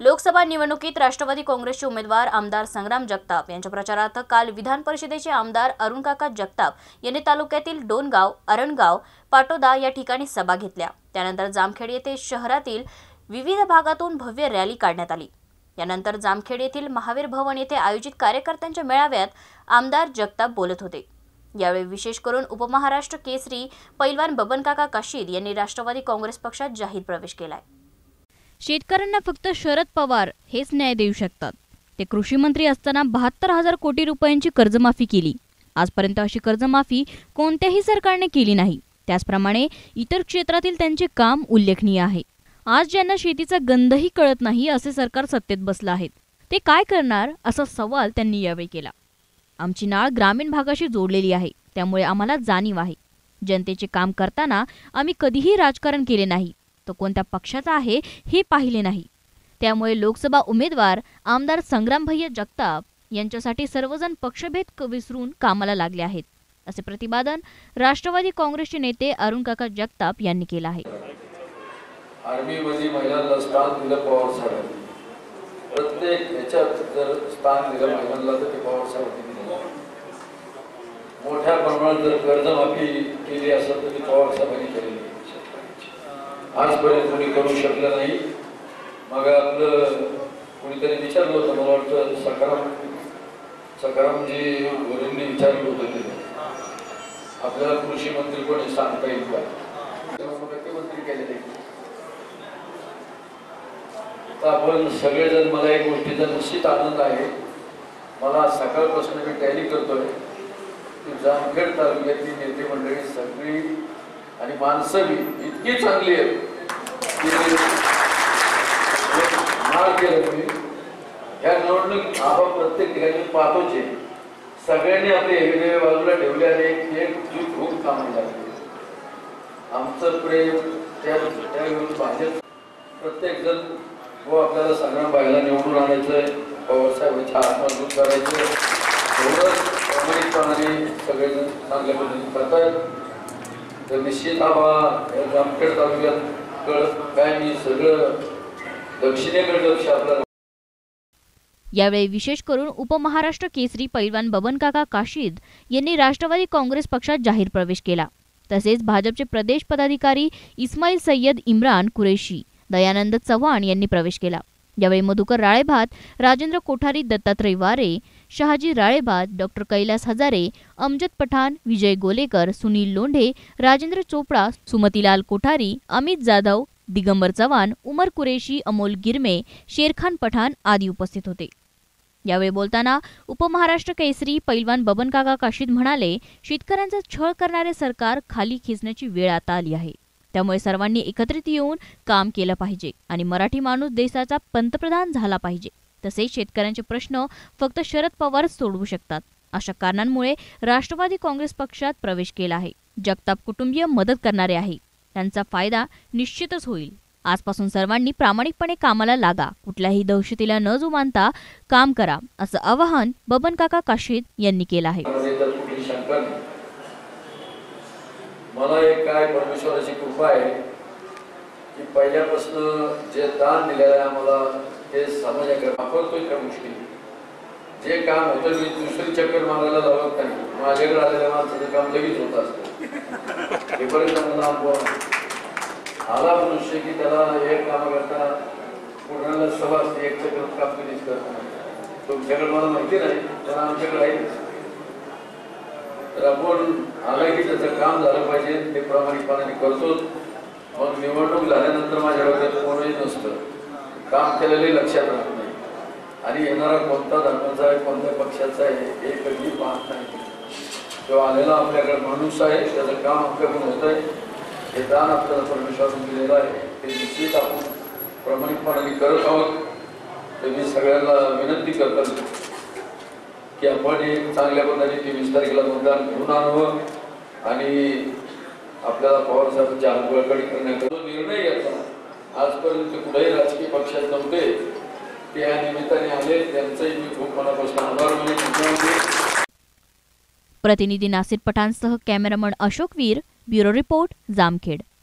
लोकसभा निवडणुकीत राष्ट्रवादी काँग्रेसचे उमेदवार आमदार संग्राम जगताप यांच्या प्रचारार्थ काल विधान परिषदेचे आमदार अरुणकाका जगताप यांनी तालुक्यातील डोनगाव अरणगाव पाटोदा या ठिकाणी सभा घेतल्या. त्यानंतर जामखेड येथे शहरातील विविध भागातून भव्य रॅली काढण्यात आली. यानंतर जामखेड येथील महावीर भवन येथे आयोजित कार्यकर्त्यांच्या मेळाव्यात आमदार जगताप बोलत होते. यावेळी विशेष करून उपमहाराष्ट्र केसरी पैलवान बबनकाका काशीद यांनी राष्ट्रवादी काँग्रेस पक्षात जाहीर प्रवेश केलाय. शेतकऱ्यांना फक्त शरद पवार हेच न्याय देऊ शकतात. ते कृषी मंत्री असताना बहात्तर हजार कोटी रुपयांची कर्जमाफी केली. आजपर्यंत अशी कर्जमाफी कोणत्याही सरकारने केली नाही. त्याचप्रमाणे इतर क्षेत्रातील त्यांचे काम उल्लेखनीय आहे. आज ज्यांना शेतीचा गंधही कळत नाही असे सरकार सत्तेत बसलं आहेत. ते काय करणार असा सवाल त्यांनी यावेळी केला. आमची नाळ ग्रामीण भागाशी जोडलेली आहे. त्यामुळे आम्हाला जाणीव आहे. जनतेचे काम करताना आम्ही कधीही राजकारण केले नाही. तो कोणत्या पक्षाचा आहे हे पाहिले नाही. त्यामुळे लोकसभा उमेदवार आमदार संग्रामभैया जगताप यांच्यासाठी सर्वजण पक्षभेद विसरून कामाला लागले आहेत असे प्रतिपादन राष्ट्रवादी काँग्रेसचे नेते अरुण काका जगताप यांनी केलं आहे. आर्मीमध्ये महिलांना स्थान दिलं पवार साहेबांनी. प्रत्येक ह्याच्यात जर स्थान दिलं महिलांना तर ते पवार साहेबांनी मोठ्या प्रमाणात जर कर्जमाफी केली असेल तर ती पवार साहेबांनी केली. आजपर्यंत कोणी करू शकलं नाही. मग आपलं कोणीतरी विचारलं होतं मला वाटतं सकाराम सकारामजी गुरूंनी विचारलं होतं ते. आपल्याला कृषी मंत्री कोणी सांगता येईल का? मंत्री केलेले तर आपण सगळेजण मला एक गोष्टीचा निश्चित आनंद आहे. मला सकाळपासून मी टॅली करतोय. की जामखेड तालुक्यातली नेते मंडळी सगळी आणि माणसं इतकी चांगली आहेत की मार केलं मी. या निवडणूक आपण प्रत्येक ठिकाणी पाहतोच आहे. सगळ्यांनी आपले वेगवेगळे बाजूला ठेवले आणि एक एकजूट खूप काम लागले आमचं प्रेम त्या त्याविरुद्ध भाजप प्रत्येक जण व आपल्याला सगळ्या बायला निवडून आणायचंय. पवारसाहेबांच्या आत्मजूत करायचं एवढंच प्रामाणिकपणाने सगळेजण चांगल्या पद्धतीने करतायत. तर निश्चित आम्हाला या जामखेड तालुक्यात काय मी सगळं दक्षिणेकडे लक्ष आपलं यावेळी विशेष करून उपमहाराष्ट्र केसरी पैलवान बबनकाका काशीद यांनी राष्ट्रवादी काँग्रेस पक्षात जाहीर प्रवेश केला. तसेच भाजपचे प्रदेश पदाधिकारी इस्माईल सय्यद इम्रान कुरेशी दयानंद चव्हाण यांनी प्रवेश केला. यावेळी मधुकर राळेभात राजेंद्र कोठारी दत्तात्रय वारे शहाजी राळेभात डॉक्टर कैलास हजारे अमजद पठाण विजय गोलेकर सुनील लोंढे राजेंद्र चोपडा सुमतीलाल कोठारी अमित जाधव दिगंबर चव्हाण उमर कुरेशी अमोल गिरमे शेरखान पठाण आदी उपस्थित होते. यावेळी बोलताना उपमहाराष्ट्र केसरी पैलवान बबनकाका काशीद म्हणाले शेतकऱ्यांचा छळ करणारे सरकार खाली खेचण्याची वेळ आता आली आहे. त्यामुळे सर्वांनी एकत्रित येऊन काम केलं पाहिजे आणि मराठी माणूस देशाचा पंतप्रधान झाला पाहिजे. तसेच शेतकऱ्यांचे प्रश्न फक्त शरद पवारच सोडवू शकतात. अशा कारणांमुळे राष्ट्रवादी काँग्रेस पक्षात प्रवेश केला आहे. जगताप कुटुंबीय मदत करणारे आहे. त्यांचा फायदा निश्चितच होईल. आजपासून सर्वांनी प्रामाणिकपणे कामाला लागा. कुठल्याही दहशतीला न जुमानता काम करा असं आवाहन बबन काका काशीद यांनी केलं आहे मध्ये तर कुठली शंका नाही मला एक काय परमेश्वराची कृपा आहे की पहिल्यापासून जे दान दिलेलं आहे मला ते समाजाकडे वापरतोय त्या गोष्टी. जे काम होतं मी दुसरी चक्कर मारायला लावत नाही माझ्याकडे आलेल्या माणसाचं काम लगेच होत असतं. हे पर्यंत मला अनुभव आला मनुष्य की त्याला एक काम करता पूर्णाला सभा असते एक चक्र काम कधीच करत. नाही तुमच्याकडे मला माहिती नाही पण आमच्याकडे आहे. तर आपण आलं की त्याचं काम झालं पाहिजे ते प्रामाणिकपणाने करतोच मग निवडणूक झाल्यानंतर माझ्या डोक्यात कोणही नसतं. काम केलेले लक्षात राहत नाही. आणि येणारा कोणता धर्माचा आहे कोणत्या पक्षाचा आहे हे कधी पाहत नाही. जो आलेला आपल्याकडे माणूस आहे त्याचं काम आपल्याकडून होत आहे. हे दान आपल्याला परमेश्वरून दिलेलं आहे. ते निश्चित आपण प्रामाणिकपणाने करत आहोत. तर मी सगळ्यांना विनंती करतो. की आपण एक चांगल्या पद्धतीने तेवीस तारखेला मतदान घेऊन आणावं आणि आपल्याला पवार साहेबांची अंगबळकडी करण्याचा निर्णय घ्यायचा आजपर्यंत कुठेही राजकीय पक्षात नव्हते ते या निमित्ताने आले. त्यांचंही मी खूप मनापासून आभार मानतो. प्रतिनिधी Nasir पठाणसह cameraman Ashok Veer bureau report Jamkhed.